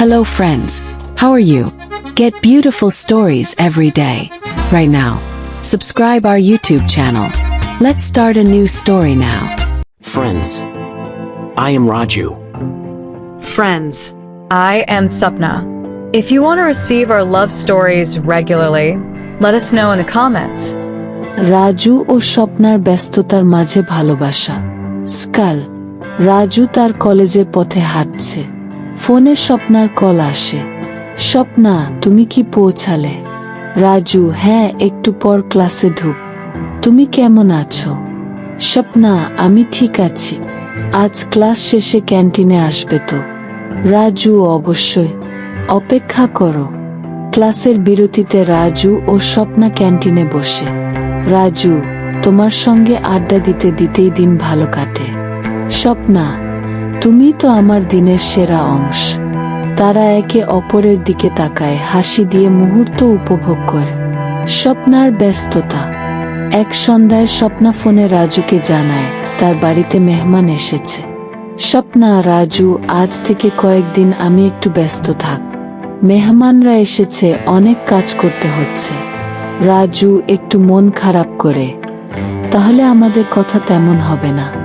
Hello, friends. How are you? Get beautiful stories every day. Right now, subscribe our YouTube channel. Let's start a new story now. Friends. I am Raju. Friends, I am Sapna. If you want to receive our love stories regularly, let us know in the comments. Raju ও স্বপ্নার ব্যস্ততার মাঝে ভালোবাসা skull Raju তার কলেজের পথে হাঁটছে ফোনে স্বপ্নার call আসে। স্বপ্না, তুমি কি পৌঁছালে? রাজু হ্যাঁ একটু পর ক্লাসে ঢুক। তুমি কেমন আছো? স্বপ্না, আমি ঠিক আছি। আজ ক্লাস শেষে ক্যান্টিনে আসবে তো। রাজু, অবশ্যই। অপেক্ষা করো। ক্লাসের বিরতিতে রাজু ও স্বপ্না ক্যান্টিনে বসে। রাজু, তোমার সঙ্গে আড্ডা দিতে দিতেই দিন ভালো কাটে। স্বপ্না তুমি তো আমার দিনের সেরা অংশ। তারা একে অপরের দিকে তাকায়, হাসি দিয়ে মুহূর্ত উপভোগ করে। স্বপ্নার ব্যস্ততা। এক সন্ধ্যায় স্বপ্না ফোনে রাজুকে জানায়, তার বাড়িতে মেহমান এসেছে। স্বপ্না, রাজু, আজ থেকে কয়েকদিন আমি একটু ব্যস্ত থাক। মেহমানরা এসেছে, অনেক কাজ করতে হচ্ছে। রাজু, একটু মন খারাপ করে। তাহলে আমাদের কথা তেমন হবে না।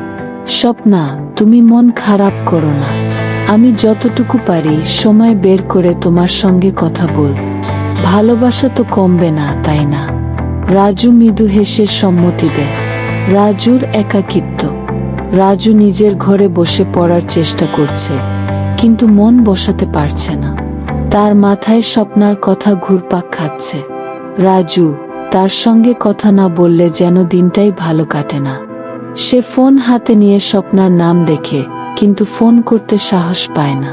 স্বপ্না, তুমি মন খারাপ করো না। আমি যতটুকু পারি সময় বের করে তোমার সঙ্গে কথা বল। ভালোবাসা তো কমবে না, তাই না? রাজু মৃদু হেসে সম্মতি দেয়। রাজুর একাকিত্ব। রাজু নিজের ঘরে বসে পড়ার চেষ্টা করছে, কিন্তু মন বসাতে পারছে না। তার মাথায় স্বপ্নার কথা ঘুরপাক খাচ্ছে। রাজু, তার সঙ্গে কথা না বললে যেন দিনটাই ভালো কাটে না। সে ফোন হাতে নিয়ে স্বপ্নার নাম দেখে, কিন্তু ফোন করতে সাহস পায় না।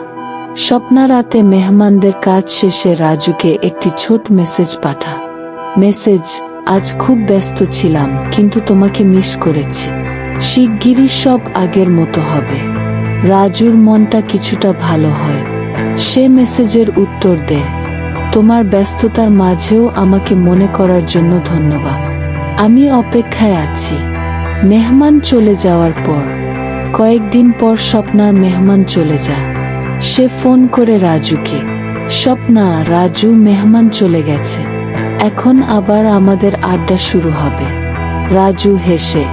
স্বপ্না রাতে মেহমানদের কাজ শেষে রাজুকে একটি ছোট মেসেজ পাঠা। মেসেজ, আজ খুব ব্যস্ত ছিলাম, কিন্তু তোমাকে মিস করেছি। শিগগিরই সব আগের মতো হবে। রাজুর মনটা কিছুটা ভালো হয়। সে মেসেজের উত্তর দেয়, তোমার ব্যস্ততার মাঝেও আমাকে মনে করার জন্য ধন্যবাদ। আমি অপেক্ষায় আছি। মেহমান চলে যাওয়ার পর, কয়েকদিন পর স্বপ্নার মেহমান চলে যায় সে ফোন করে রাজুকে, স্বপ্না, রাজু মেহমান চলে গেছে। এখন আবার আমাদের আড্ডা শুরু হবে। রাজু হেসে,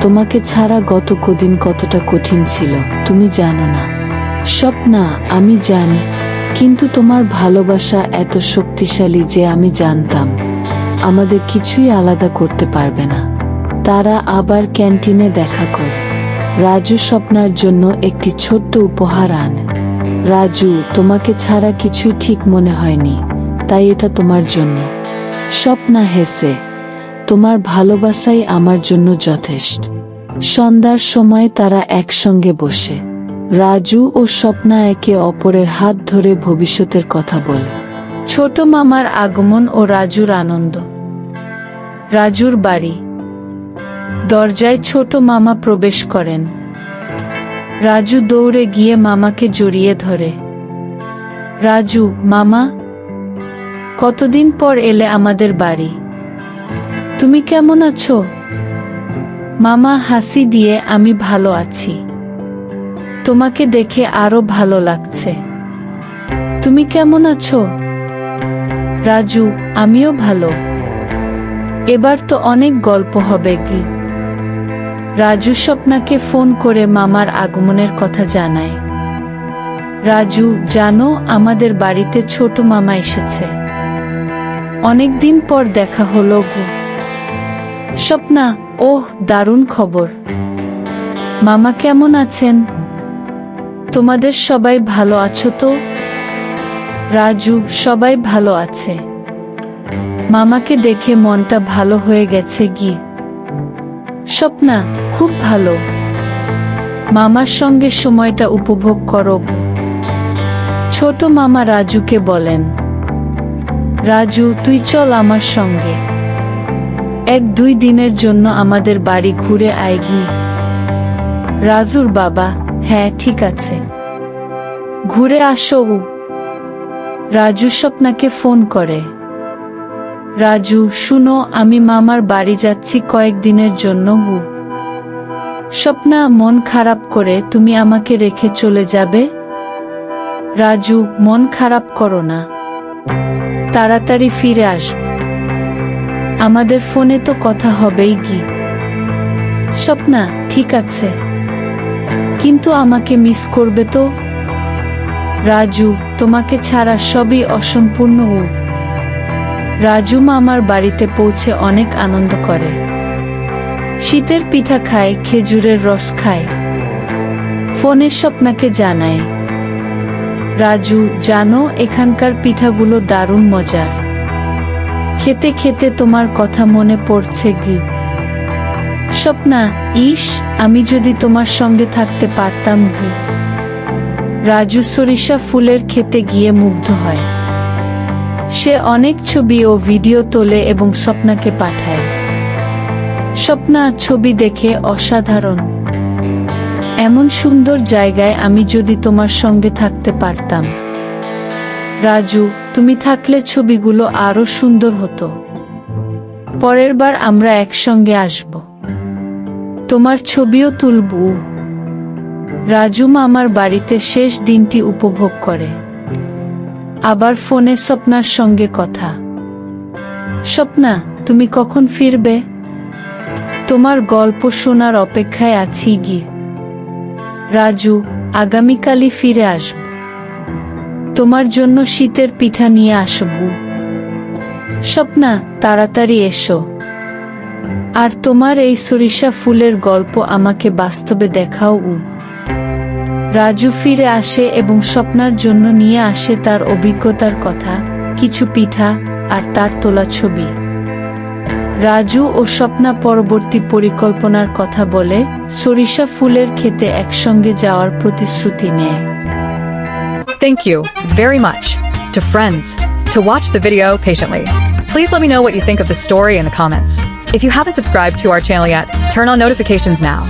তোমাকে ছাড়া গত কদিন কতটা কঠিন ছিল, তুমি জানো না। স্বপ্না, আমি জানি, কিন্তু তোমার ভালোবাসা এত শক্তিশালী যে আমি জানতাম। আমাদের কিছুই আলাদা করতে পারবে না। তারা আবার ক্যান্টিনে দেখা করে। রাজু স্বপ্নার জন্য একটি ছোট্ট উপহার আনে। রাজু, তোমাকে ছাড়া কিছুই ঠিক মনে হয়নি, তাই এটা তোমার জন্য। স্বপ্না হেসে, তোমার ভালোবাসাই আমার জন্য যথেষ্ট। সন্ধ্যার সময় তারা একসঙ্গে বসে। রাজু ও স্বপ্না একে অপরের হাত ধরে ভবিষ্যতের কথা বলে। ছোট মামার আগমন ও রাজুর আনন্দ। রাজুর বাড়ি। দরজায় ছোট মামা প্রবেশ করেন। রাজু দৌড়ে গিয়ে মামাকে জড়িয়ে ধরে। রাজু, মামা, কতদিন পর এলে আমাদের বাড়ি? তুমি কেমন আছো? মামা হাসি দিয়ে, আমি ভালো আছি। তোমাকে দেখে আরও ভালো লাগছে। তুমি কেমন আছো? রাজু, আমিও ভালো। এবার তো অনেক গল্প হবে কি রাজু স্বপ্নাকে ফোন করে মামার আগমনের কথা জানায়। রাজু, জানো, আমাদের বাড়িতে ছোট মামা এসেছে। অনেকদিন পর দেখা হলো গো। স্বপ্না, ওহ, দারুণ খবর। মামা কেমন আছেন? তোমাদের সবাই ভালো আছো তো? রাজু, সবাই ভালো আছে। মামাকে দেখে মনটা ভালো হয়ে গেছে গি স্বপ্না, খুব ভালো। মামার সঙ্গে সময়টা উপভোগ করো। ছোট মামা রাজুকে বলেন, রাজু, তুই চল আমার সঙ্গে। এক দুই দিনের জন্য আমাদের বাড়ি ঘুরে আইগি রাজুর বাবা? হ্যাঁ ঠিক আছে। ঘুরে আসো। রাজু স্বপ্নাকে ফোন করে রাজু, শুনো, আমি মামার বাড়ি যাচ্ছি কয়েকদিনের জন্য, গু। স্বপ্না, মন খারাপ করে, তুমি আমাকে রেখে চলে যাবে? রাজু, মন খারাপ করো না। তাড়াতাড়ি ফিরে আসব আমাদের ফোনে তো কথা হবেই কি স্বপ্না, ঠিক আছে। কিন্তু আমাকে মিস করবে তো? রাজু, তোমাকে ছাড়া সবই অসম্পূর্ণ রাজু মামার বাড়িতে পৌঁছে অনেক আনন্দ করে। শীতের পিঠা খায়, খেজুরের রস খায়। ফোনে স্বপ্নাকে জানায়। রাজু, জানো, এখানকার পিঠাগুলো দারুণ মজার। খেতে খেতে তোমার কথা মনে পড়ছে কি? স্বপ্না, ইস, আমি যদি তোমার সঙ্গে থাকতে পারতাম কি? রাজু সরিষা ফুলের খেতে গিয়ে মুগ্ধ হয়। সে অনেক ছবি ও ভিডিও তোলে এবং স্বপ্নাকে পাঠায়। স্বপ্না ছবি দেখে অসাধারণ। এমন সুন্দর জায়গায় আমি যদি তোমার সঙ্গে থাকতে পারতাম। রাজু, তুমি থাকলে ছবিগুলো আরও সুন্দর হতো। পরের বার আমরা একসঙ্গে আসব। তোমার ছবিও তুলব। রাজু মামার বাড়িতে শেষ দিনটি উপভোগ করে। আবার ফোনে স্বপ্নার সঙ্গে কথা। স্বপ্না, তুমি কখন ফিরবে? তোমার গল্প শোনার অপেক্ষায় আছি গি। রাজু, আগামীকালই ফিরে আসব। তোমার জন্য শীতের পিঠা নিয়ে আসব। স্বপ্না, তাড়াতাড়ি এসো। আর তোমার এই সরিষা ফুলের গল্প আমাকে বাস্তবে দেখাও রাজু ফিরে আসে এবং স্বপ্নার জন্য নিয়ে আসে তার অভিজ্ঞতার কথা কিছু পিঠা আর তার তোলা ছবি রাজু ও স্বপ্না পরবর্তী পরিকল্পনার কথা বলে সরিষা ফুলের খেতে একসঙ্গে যাওয়ার প্রতিশ্রুতি নেয় Thank you very much to friends to watch the video patiently. Please let me know what you think of the story in the comments. If you haven't subscribed to our channel yet, turn on notifications now.